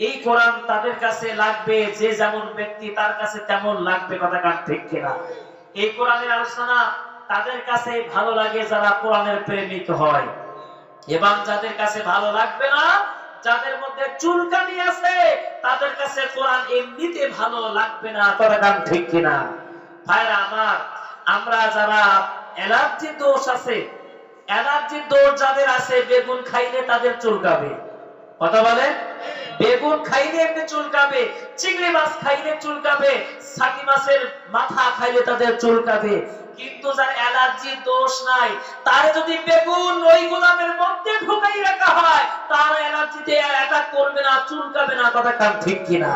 এই কোরআন তাদের কাছে লাগবে, যে যেমন ব্যক্তি তার কাছে তেমন লাগবে, কথা কান ঠিক কিনা? এই কোরআনের আলোচনা তাদের কাছে ভালো লাগে যারা কোরআনের প্রেমিক হয়। এবং যাদের কাছে ভালো লাগবে না, যাদের মধ্যে চুলকানি আছে, তাদের কাছে কোরআন এমনিতে ভালো লাগবে না, কথা কান ঠিক কিনা? ভাইরা আমার, আমরা যারা অ্যালার্জি দোষ আছে অ্যালার্জি দোষ যাদের আছে, বেগুন খাইলে তাদের চুলকাবে। কথা বলে? বেগুন খাইলে এমনি চুলকাবে, চিংড়ি মাছ খাইলে চুলকাবে, সাকি মাছের মাথা খাইলে তাদের চুলকাবে। কিন্তু যার অ্যালার্জি, দোষ নাই, তার যদি বেগুন ওই গোলামের মধ্যে ঢুকাই রাখা হয়, তার অ্যালার্জিতে অ্যাটাক করবে না, চুলকাবে না কথা কান ঠিক কিনা?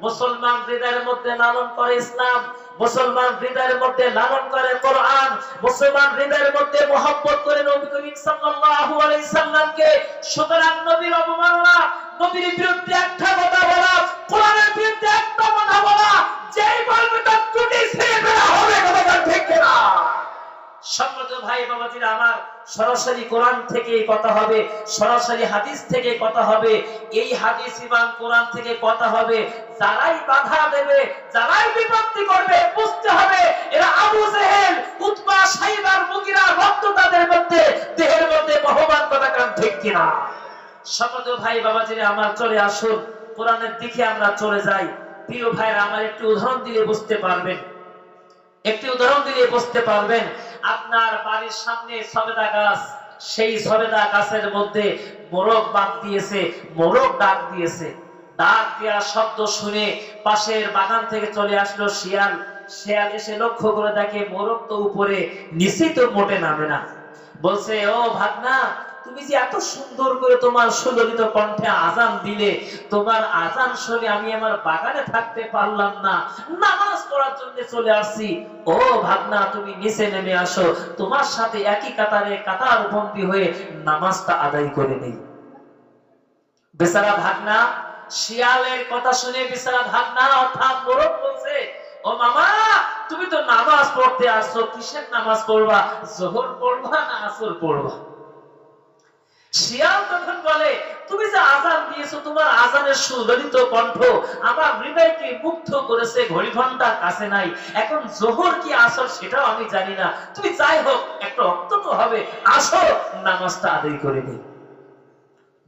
মুসলমান হৃদয়ের মধ্যে লালন করে ইসলাম। মুসলমান হৃদয়ের মধ্যে লালন করে কোরআন, মুসলমান হৃদয়ের মধ্যে মোহাম্মত করে নবী করিম সাল্লাল্লাহু আলাইহি সাল্লামকে। সুতরাং নবীর অবমাননা, নবীর বিরুদ্ধে একটা কথা বলা, কোরআনের বিরুদ্ধে একটা কথা বলা, যেই বলবে তার ত্রুটি ছিঁড়ে ফেলা হবে কথা ঠিক কিনা? সম্মত ভাই বাবাজিরা, আমার সরাসরি কোরআন থেকে কথা হবে, সরাসরি হাদিস থেকে কথা হবে, এই হাদিস ইমান কোরআন থেকে কথা হবে। যারাই বাধা দেবে, যারাই বিপত্তি করবে, বুঝতে হবে এরা আবু জেহেল সাইবার, মুগিরা, রক্ত তাদের মধ্যে, দেহের মধ্যে বহমান ঠিক কিনা? সম্মত ভাই আমার চলে আসুন, কোরআনের দিকে আমরা চলে যাই। প্রিয় ভাইরা, আমার একটু উদাহরণ দিলে বুঝতে পারবেন। একটি উদাহরণ দিলে বুঝতে পারবেন আপনার বাড়ির সামনে সবেদা গাছ, সেই সবেদা গাছের মধ্যে মোরগ বাদ দিয়েছে, মোরগ ডাক দিয়েছে। ডাক দেওয়ার শব্দ শুনে পাশের বাগান থেকে চলে আসলো শিয়াল। শিয়াল এসে লক্ষ্য করে দেখে মোরগ তো উপরে নিচেই তো মোটে নামে না। বলছে, ও ভাগনা তুমি যে এত সুন্দর করে তোমার সুললিত কণ্ঠে আজান দিলে, তোমার আজান শুনে আমি আমার বাগানে থাকতে পারলাম না। নামাজ পড়ার জন্য চলে আসছি। ও ভাগনা তুমি নিচে নেমে আসো। তোমার সাথে একই কাতারে কাতার বন্দি হয়ে নামাজটা আদায় করে নেই। বেচারা ভাগনা, শিয়ালের কথা শুনে বেচারা ভাগনা, অর্থাৎ মোরগ বলছে, ও মামা, তুমি তো নামাজ পড়তে আসছো, কিসের নামাজ পড়বা? জোহর পড়বা না আসর পড়বা? শিয়াল তখন বলে, তুমি যে আজান দিয়েছ, তোমার আজানের সুললিত কণ্ঠ আমার হৃদয়কে মুগ্ধ করেছে ঘড়ি ঘণ্টা কাছে নাই। এখন জোহর কি আসর সেটাও আমি জানি না। তুমি যাই হোক, একটা রক্ত তো হবে। আসো, নামাজটা আদায় করে নি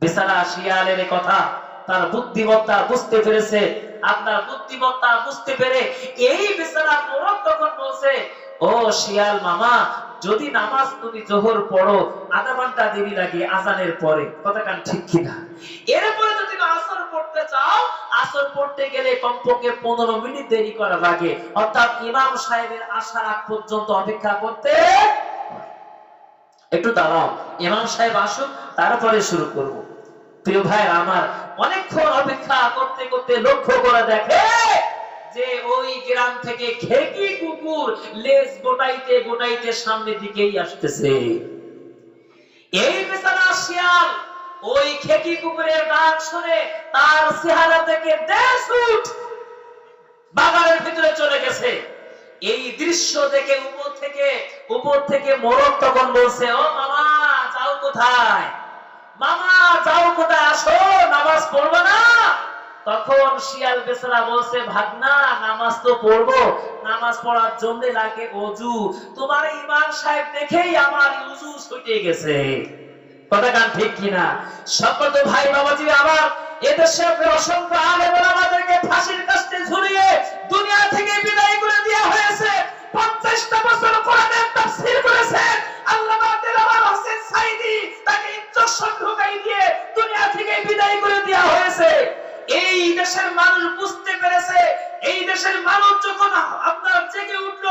বেচারা শিয়ালের কথা তার বুদ্ধিমত্তা বুঝতে পেরেছে। আপনার বুদ্ধিমত্তা বুঝতে পেরে এই বেচারা মোরগ তখন বলছে, ও শিয়াল মামা যদি নামাজ তুমি জোহর পড়ো, আধা ঘণ্টা দেরি লাগে আজানের পরে। কথা কান ঠিক কিনা? এরপরে যদি আসর পড়তে চাও, আসর পড়তে গেলে কমপক্ষে পনেরো মিনিট দেরি করা লাগে। অর্থাৎ ইমাম সাহেবের আসার আগ পর্যন্ত অপেক্ষা করতে একটু দাঁড়াও। ইমাম সাহেব আসুক, তারপরে শুরু করব। প্রিয় ভাই, আমার অনেকক্ষণ অপেক্ষা করতে করতে লক্ষ্য করে দেখে যে ওই গ্রাম থেকে খেকি কুকুর লেজ গোটাইতে গোটাইতে সামনের দিকেই আসতেছে। এই বেচারা শিয়াল ওই খেকি কুকুরের ডাক শুনে তার চেহারা থেকে দেশ বাগানের ভিতরে চলে গেছে। এই দৃশ্য দেখে উপর থেকে উপর থেকে মোরগ তখন বলছে, ও মামা, যাও কোথায়? মামা, যাও কোথায়? আসো, নামাজ পড়ব তখন শিয়াল বেচারা বলছে, ভাগনা, নামাজ তো পড়ব। নামাজ পড়ার জন্য লাগে অজু। তোমার ইমাম সাহেব দেখেই আমার উজু ছুটে গেছে। কথা ঠিক কিনা? ভাই বাবাজি অসংখ্য আলেম ফাঁসির ঝুলিয়ে দুনিয়া থেকে বিদায় করে দেওয়া হয়েছে। পঞ্চাশটা বছর কোরআনের তাফসীর করেছেন। আল্লামা হোসেন তাকে ইঞ্জেকশন ঢুকাই দিয়ে দুনিয়া থেকে বিদায় করে দেওয়া হয়েছে। এই দেশের মানুষ বুঝতে পেরেছে, এই দেশের মানুষ যখন আপনার জেগে উঠল,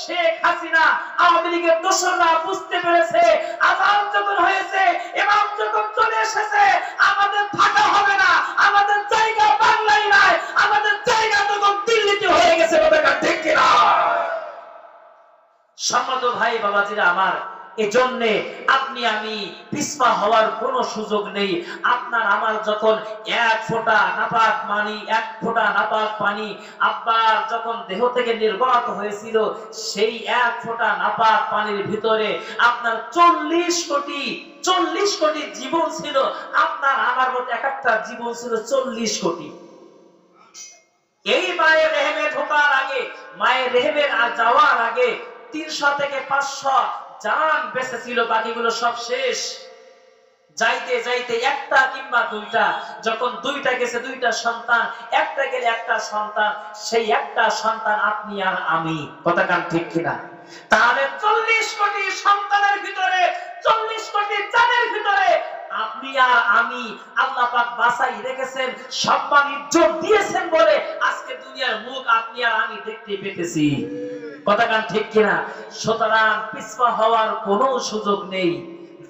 শেখ হাসিনা আওয়ামী লীগের দোসররা বুঝতে পেরেছে আজান যখন হয়েছে ইমাম যখন চলে এসেছে, আমাদের থাকা হবে না, আমাদের জায়গা বাংলায় নাই, আমাদের জায়গা তখন দিল্লিতে হয়ে গেছে কথা ঠিক কিনা? সম্মত ভাই, বাবাজিরা আমার এজন্যে আপনি, আমি পিছপা হওয়ার কোনো সুযোগ নেই। আপনার আমার যখন এক ফোঁটা নাপাক পানি এক ফোঁটা নাপাক পানি, আব্বার যখন দেহ থেকে নির্গত হয়েছিল, সেই এক ফোঁটা নাপাক পানির ভিতরে আপনার চল্লিশ কোটি চল্লিশ কোটি জীবন ছিল। আপনার আমার মতো এক একটা জীবন ছিল চল্লিশ কোটি। এই মায়ের রেহেমে ঢোকার আগে, মায়ের রেহেমের আর যাওয়ার আগে তিনশো থেকে পাঁচশো জান বেঁচে ছিল, বাকিগুলো সব শেষ। যাইতে যাইতে একটা কিংবা দুইটা, যখন দুইটা গেছে, দুইটা সন্তান, একটা গেলে একটা সন্তান, সেই একটা সন্তান আপনি আর আমি। কথা কান ঠিক কিনা? তাহলে চল্লিশ কোটি সন্তানের ভিতরে, চল্লিশ কোটি চাঁদের ভিতরে আপনি আর আমি আল্লাহ পাক বাসাই রেখেছেন, সম্মান ইজ্জত দিয়েছেন বলে আজকে দুনিয়ার মুখ আপনি আর আমি দেখতে পেতেছি। কথা কান ঠিক কিনা? সুতরাং পিছপা হওয়ার কোনো সুযোগ নেই।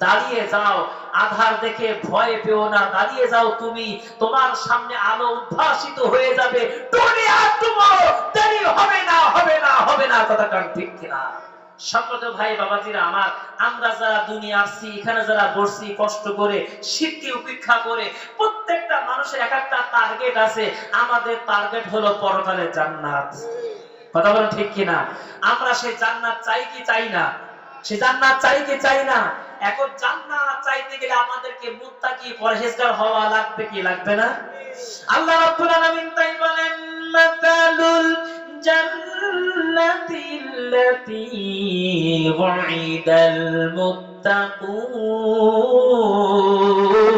দাঁড়িয়ে যাও, আধার দেখে ভয় পেও না। দাঁড়িয়ে যাও তুমি, তোমার সামনে আলো উদ্ভাসিত হয়ে যাবে। হবে না হবে না হবে না, কথা কান ঠিক কিনা? সম্মত ভাই, বাবাজিরা আমার, আমরা যারা দুনিয়া আসছি, এখানে যারা বসছি, কষ্ট করে শীতকে উপেক্ষা করে, প্রত্যেকটা মানুষের এক একটা টার্গেট আছে। আমাদের টার্গেট হলো পরকালের জান্নাত। কথা বলেন ঠিক কিনা? আমরা সেই জান্নাত চাই কি চাই না? সে জান্নাত চাই কি চাই না? এখন জান্নাত চাইতে গেলে আমাদেরকে মুত্তাকি পরহেজগার হওয়া লাগবে কি লাগবে না? আল্লাহ রাব্বুল আলামিন তাই বলেন, মাতালুল জান্নাতি আল্লাতী ওয়াইদাল মুত্তাকুন।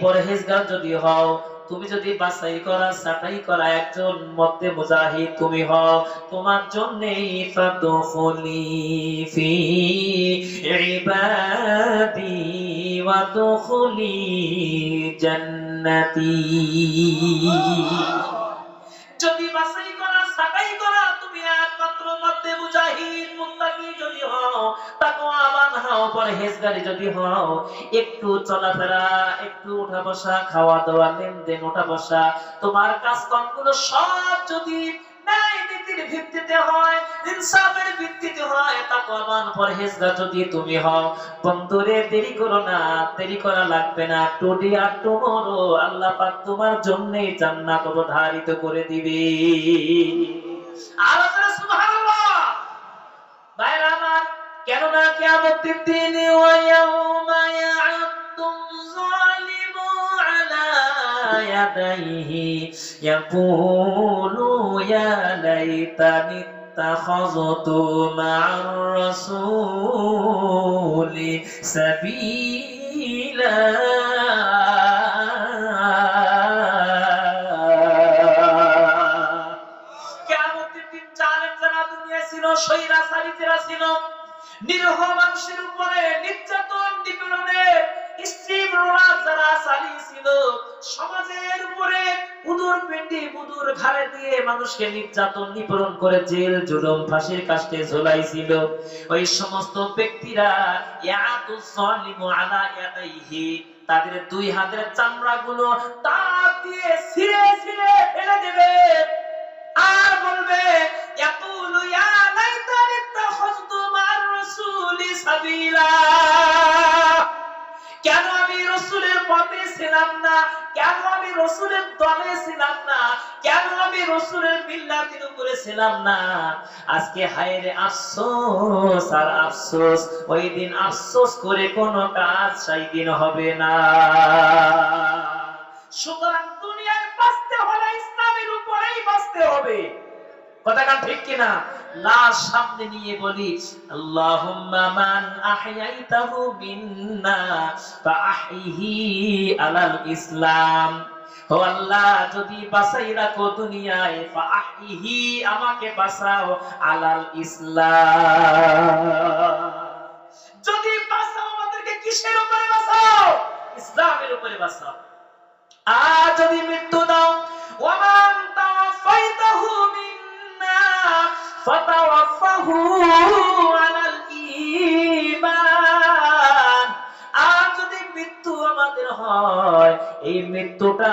পরহেজগার যদি হও তুমি যদি বাছাই করা, ছাঁটাই করা একজন মধ্যে মুজাহিদ তুমি হও, তোমার জন্যই ফাদখুলি ফি ইবাদি ওয়া দুখুলি জান্নাতি। যদি হও তাকওয়াবান হও পরহেজগারি যদি হও, একটু চলাফেরা, একটু উঠা বসা, খাওয়া দাওয়া, লেনদেন, উঠা বসা, তোমার কাজকর্মগুলো সব যদি ন্যায় নীতির ভিত্তিতে হয়, ইনসাফের ভিত্তিতে হয় পরহেজগার যদি তুমি হও বন্ধুরে দেরি করো না, দেরি করা লাগবে না, টুডে আর টুমরো আল্লাহ পাক তোমার জন্যই জান্নাত অবধারিত করে দিবে। আর আপনারা সুবহানাল্লাহ ভাইরা আমার কেননা কিয়ামতের দিনে ওয়ায়াউমা ইয়া'আদ্দুম যালিমু আলা ইয়াদাইহি ইয়াকুলু ইয়া লাইতানি اتخذت مع الرسول سبيلا কিয়ামতের দিন জালেম যারা দুনিয়ায় ছিল স্বৈরাচারী যারা ছিল নিরহ মানুষের উপরে নির্যাতন নিপীড়নের স্ট্রিম রোলার যারা চালিয়েছিল সমাজের উপরে উদুর পিণ্ডি বুদুর ঘাড়ে দিয়ে মানুষকে নির্যাতন, নিপীড়ন করে জেল, জুলুম, ফাঁসির কাষ্টে ঝোলাইছিল। ওই সমস্ত ব্যক্তিরা, ইয়াদু সালিমু আলা ইয়াদাইহি, তাদের দুই হাতের চামড়াগুলো তার দিয়ে ছিঁড়ে ছিঁড়ে ফেলে দেবে। আর বলবে, ইয়াকুলু ইয়া লাইতানি মা'আর কেন আমি রসুলের পথে ছিলাম না? কেন আমি রসুলের দলে ছিলাম না? কেন আমি রসুলের মিল্লাতের উপরে ছিলাম না? আজকে হায়রে আফসোস আর আফসোস, ওই দিন আফসোস করে কোনো কাজ সেই দিন হবে না। সুতরাং দুনিয়ায় বাঁচতে হলে ইসলামের উপরেই বাঁচতে হবে। কথাটা ঠিক কিনা? লাশ সামনে নিয়ে বলি, আল্লাহুম্মা মান আহয়াইতাহু মিন্না ফাআহইহি আলাল ইসলাম। ও আল্লাহ, যদি বাঁচাই রাখো দুনিয়ায়, ফাআহইহি আমাকে বাঁচাও আলাল ইসলাম। যদি বাঁচাও আমাদেরকে কিসের উপরে বাঁচাও? ইসলামের উপরে বাঁচাও। আর যদি মৃত্যু দাও ওয়ামান তাওয়াফাইতাহু মিন্না মৃত্যু আমাদের হয়, এই মৃত্যুটা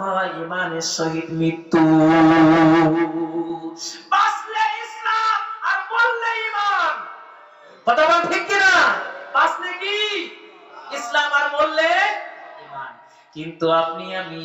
হয় ইমানের সহিত মৃত্যু। বাঁচলে ইসলাম আর বললে ইমান। কথা বল ঠিক কিনা? বাঁচলে কি? ইসলাম আর বললে ইমান। কিন্তু আপনি, আমি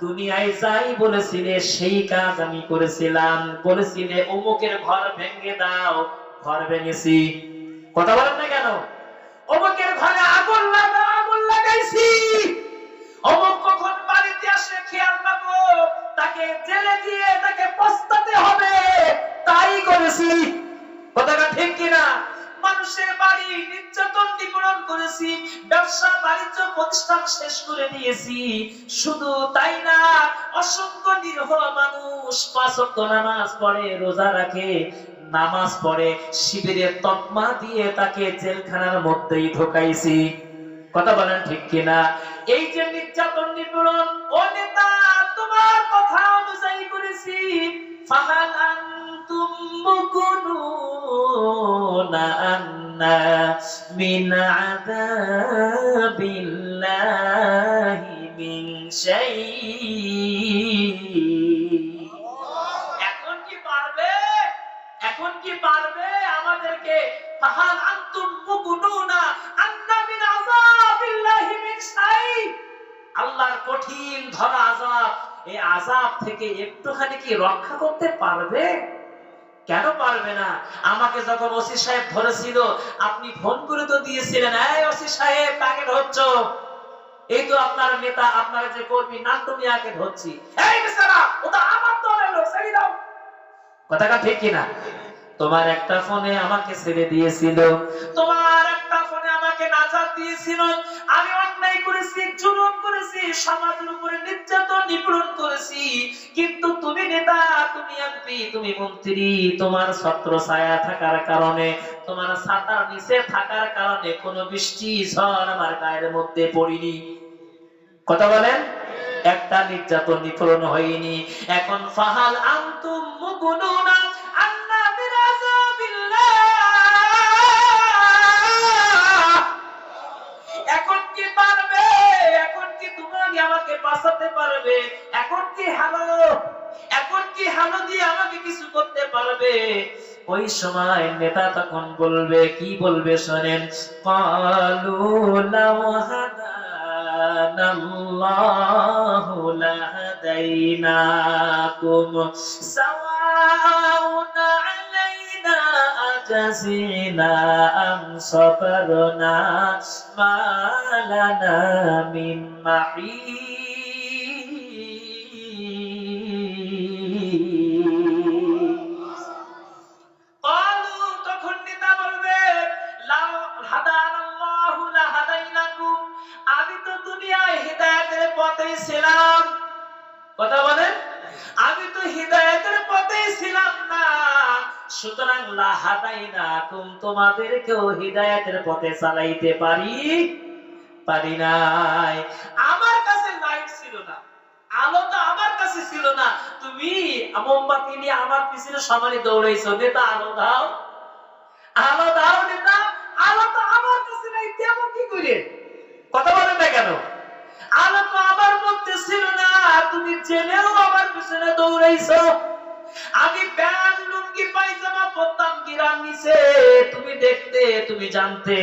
দুনিয়ায় যাই বলেছিলে, সেই কাজ আমি করেছিলাম। বলেছিলে, অমুকের ঘর ভেঙে দাও, ঘর ভেঙেছি। কথা বলেন না কেন? অমুকের ঘরে আগুন লাগা, আগুন লাগাইছি। অমুক কখন বাড়িতে আসে, খেয়াল রাখো, তাকে জেলে দিয়ে তাকে পস্তাতে হবে, তাই করেছি। কথাটা ঠিক কিনা? মানুষের বাড়ি, নির্যাতন নিপীড়ন করেছি, ব্যবসা, বাণিজ্য, প্রতিষ্ঠান শেষ করে দিয়েছি। শুধু তাই না, অসংখ্য নিরহ মানুষ পাঁচ নামাজ পড়ে, রোজা রাখে, নামাজ পড়ে, শিবিরের তকমা দিয়ে তাকে জেলখানার মধ্যেই ঢোকাইছি। কথা বলেন ঠিক কিনা? এই যে নির্যাতন নিপীড়ন ও মিন শাইই এখন কি পারবে? এখন কি পারবে আমাদেরকে? ফাহাল আনতুম মুকুনুনা আন্না মিন আযাবিল্লাহি মিন কঠিন ধরা আযাব। এই আযাব থেকে একটুখানি কি রক্ষা করতে পারবে? কেন পারবে না? আমাকে যখন ওসি সাহেব ধরেছিল, আপনি ফোন করে তো দিয়েছিলেন, এই ওসি সাহেব, কাকে ধরছ? এই তো আপনার নেতা, আপনার যে কর্মী, নান্টু মিয়াকে ধরছি। এই বেচারা ওটা আমার দলের লোক, ছেড়ে দাও। কথাটা ঠিক কিনা? তোমার একটা ফোনে আমাকে ছেড়ে দিয়েছিল। তোমার একটা ফোনে আমাকে নাজাত দিয়েছিল। আমি অন্যায় করেছি, জুলুম করেছি, সমাজের উপরে নির্যাতন, নিপীড়ন করেছি। কিন্তু তুমি নেতা, তুমি এমপি, তুমি মন্ত্রী, তোমার ছত্র ছায়া থাকার কারণে, তোমার ছাতার নিচে থাকার কারণে কোনো বৃষ্টি, ঝড় আমার গায়ের মধ্যে পড়িনি। কথা বলেন? একটা নির্যাতন নিপূরণ হয়নি। এখন ফাহাল আনতুম মুগুনুনা বাঁচাতে পারবে। এখন কি হ্যালো এখন কি হ্যালো দিয়ে আমাকে কিছু করতে পারবে? ওই সময় নেতা তখন বলবে, কি বলবে শোনেন? সাবরনা মা লানা মিন সুতরাং লাহাদাইনাকুম তোমাদেরকেও হিদায়াতের পথে চালাইতে পারি? পারি নাই। আমার কাছে লাইট ছিল না, আলো তো আমার কাছে ছিল না। তুমি মোমবাতি নিয়ে আমার পিছনে সমানে দৌড়াইছো, নেতা, আলো দাও। আলো দাও, নেতা, আলো তো আমার কাছে নাই তেমন কি করে? কথা বলেন না কেন? আলো তো আমার মধ্যে ছিল না, তুমি জেনেও আমার পিছনে দৌড়াইছো। আমি প্যান্ট লুঙ্গি, পায়জামা পরতাম গিরাম নিচে। তুমি দেখতে, তুমি জানতে,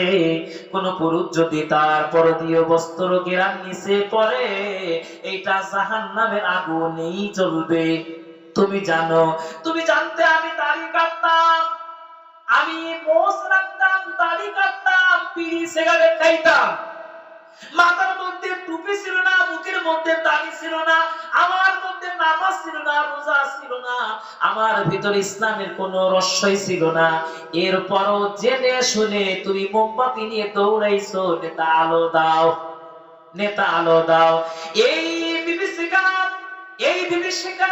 কোন পুরুষ যদি তার পরদীয় বস্ত্র গিরাম নিচে পরে এইটা জাহান নামের আগুনেই জ্বলবে। তুমি জানো, তুমি জানতে আমি দাড়ি কাটতাম। আমি মোষ রাখতাম দাড়ি কাটতাম বিড়ি সিগারেট খাইতাম। মাথার মধ্যে টুপি ছিল না মুখের মধ্যে দাড়ি ছিল না, আমার মধ্যে নামাজ ছিল না, রোজা ছিল না, আমার ভিতরে ইসলামের কোনো রস্যই ছিল না। এরপরও জেনে শুনে তুমি মোমবাতি নিয়ে দৌড়াইছো, নেতা আলো দাও, নেতা আলো দাও। এই বিভীষিকা এই বিভীষিকা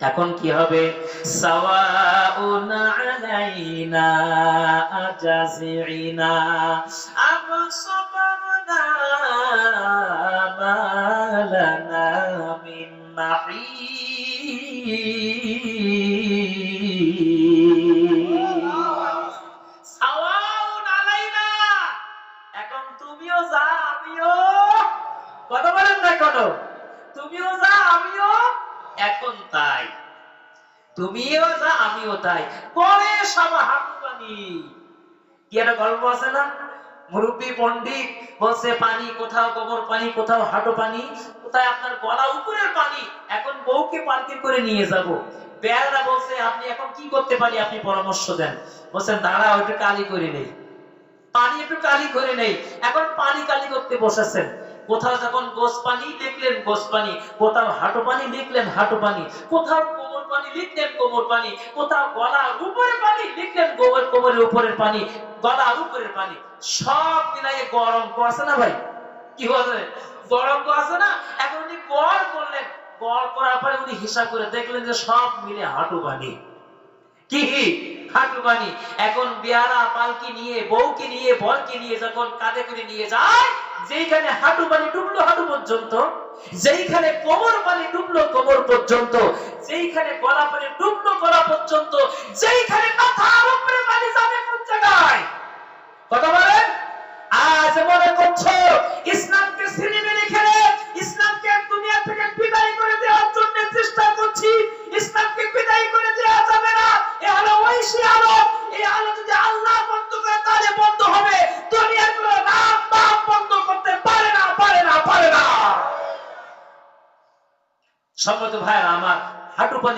এখন কি হবে? এখন তুমিও যা আমিও। কথা বলেন না কোনো এখন তাই। তুমিও যা, আমিও তাই। পরে সব হাঁটুপানি কি একটা গল্প আছে না? মুরব্বী পণ্ডিত বলছে, পানি কোথাও, গোবর পানি কোথাও, হাঁটু পানি, কোথায় আপনার গলা উপরের পানি? এখন বউকে পালকি করে নিয়ে যাব। বেয়ারা বলছে, আপনি এখন কি করতে পারি? আপনি পরামর্শ দেন। বলছেন, দাঁড়া ওইটা কালি করে নেই। পানি একটু কালি করে নেই। এখন পানি কালি করতে বসেছেন। কোথাও যখন গোস পানি লিখলেন গোস পানি কোথাও হাঁটু পানি লিখলেন হাঁটু পানি কোথাও কোমর পানি লিখলেন কোমর পানি কোথাও গলার উপরে পানি লিখলেন গোবর কোমরের উপরের পানি, গলার উপরের পানি। সব মিলাইয়ে গরম আছে না ভাই? কি বলে? গরম আছে না? এখন উনি গড় করলেন। গড় করার পরে উনি হিসাব করে দেখলেন যে সব মিলে হাঁটু পানি কি হাঁটু পানি এখন বিয়ারা পালকি নিয়ে, বউকে নিয়ে, বরকে নিয়ে যখন কাঁধে করে নিয়ে যায়, যেইখানে হাঁটু পানি ডুবলো হাঁটু পর্যন্ত, যেইখানে কোমর পানি ডুবলো কোমর পর্যন্ত, যেইখানে গলা পানি ডুবলো গলা পর্যন্ত, যেইখানে মাথার উপরে পানি যাবে কোন জায়গায়? কথা বলেন? আজ মনে করছ, ইসলামকে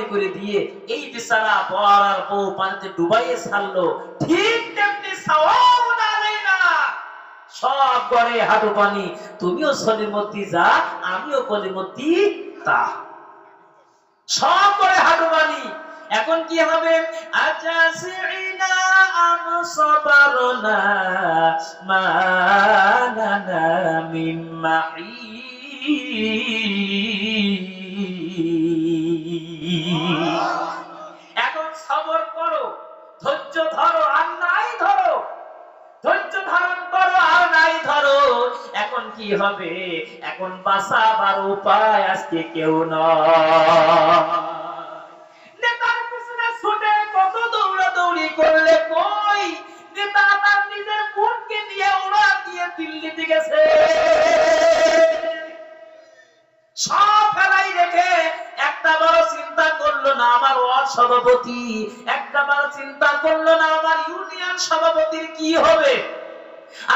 হাঁটু পানি করে দিয়ে এই বর আর বউ পানিতে ডুবাইয়ে ছাড়লো, ঠিক তেমনি সব করে হাঁটু পানি। তুমিও সলিমতি যা, আমিও কলিমতি তা। সব করে হাঁটু পানি। এখন কি হবে? আজাসিনা আম সাবারনা মানানা মিম্মাহি এখন সবর করো, ধৈর্য ধরো, আর নাই ধরো। ধৈর্য ধারণ করো, আর নাই ধরো। এখন কি হবে? এখন বাঁচাবার উপায় আজকে কেউ নেতার পিছনে ছুটে কত দৌড়াদৌড়ি করলে কই? নেতা তার নিজের বোনকে নিয়ে ওরা দিয়ে দিল্লিতে গেছে। আমার ওয়ার্ড সভাপতি। একটা বার চিন্তা করল না, আমার ইউনিয়ন সভাপতির কি হবে?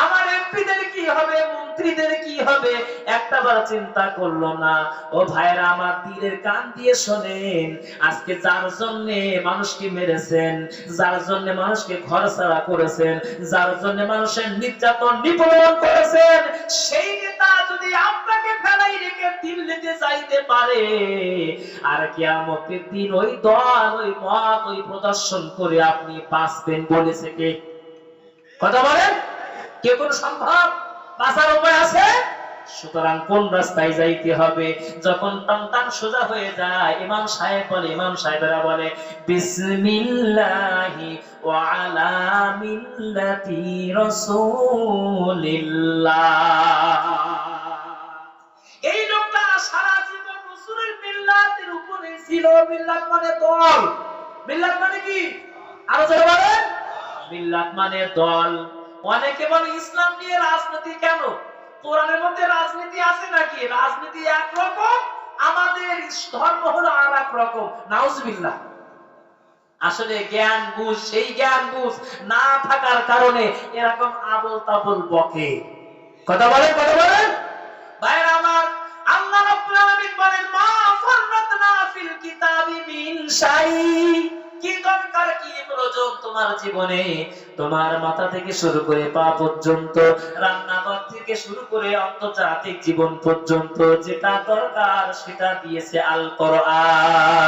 আমার এমপিদের কি হবে? মন্ত্রীদের কি হবে? একটা বার চিন্তা করল না। ও ভাইরা আমার তীরের কান দিয়ে শোনেন। আজকে যার জন্য মানুষকে মেরেছেন, যার জন্য মানুষকে ঘর ছাড়া করেছেন, যার জন্য মানুষের নির্যাতন নিপীড়ন করেছেন, সেই নেতা যদি আপনাকে ফেলাই রেখে দিল্লিতে যাইতে পারে, আর কিয়ামতের দিন ওই দল, ওই মত, ওই প্রদর্শন করে আপনি বাঁচবেন বলেছে কে? কথা বলেন? কে কোন সম্ভব? বাঁচার উপায় আছে? সুতরাং কোন রাস্তায় যাইতে হবে? যখন টান সোজা হয়ে যায় ইমাম সাহেব বলে ইমাম সাহেবেরা বলে বিসমিল্লাহি ওয়া আলা মিল্লাতি রাসূলিল্লাহ। এই লোকটা সারা জীবন রাসূলের মিল্লাতের উপরে ছিল। মিল্লাত মানে দল। মিল্লাত মানে কি? আরও জোরে বলেন। মিল্লাত মানে দল। অনেকে বলে ইসলাম নিয়ে রাজনীতি কেন? কোরআনের মধ্যে রাজনীতি আছে নাকি? রাজনীতি একরকম, আমাদের ধর্ম হলো আর এক রকম। নাউজবিল্লাহ। আসলে জ্ঞান বুঝ, সেই জ্ঞান বুঝ না থাকার কারণে এরকম আবল তাবল বকে। কথা বলেন কথা বলেন। ভাইরা আমার, আল্লাহ রাব্বুল আলামিন বলেন, মা ফাররাতনা ফিল কিতাবি মিন শাই। কি দরকার কি প্রয়োজন তোমার জীবনে? তোমার মাথা থেকে শুরু করে পা পর্যন্ত, রান্নাঘর থেকে শুরু করে আন্তর্জাতিক জীবন পর্যন্ত যেটা দরকার সেটা দিয়েছে আল কোরআন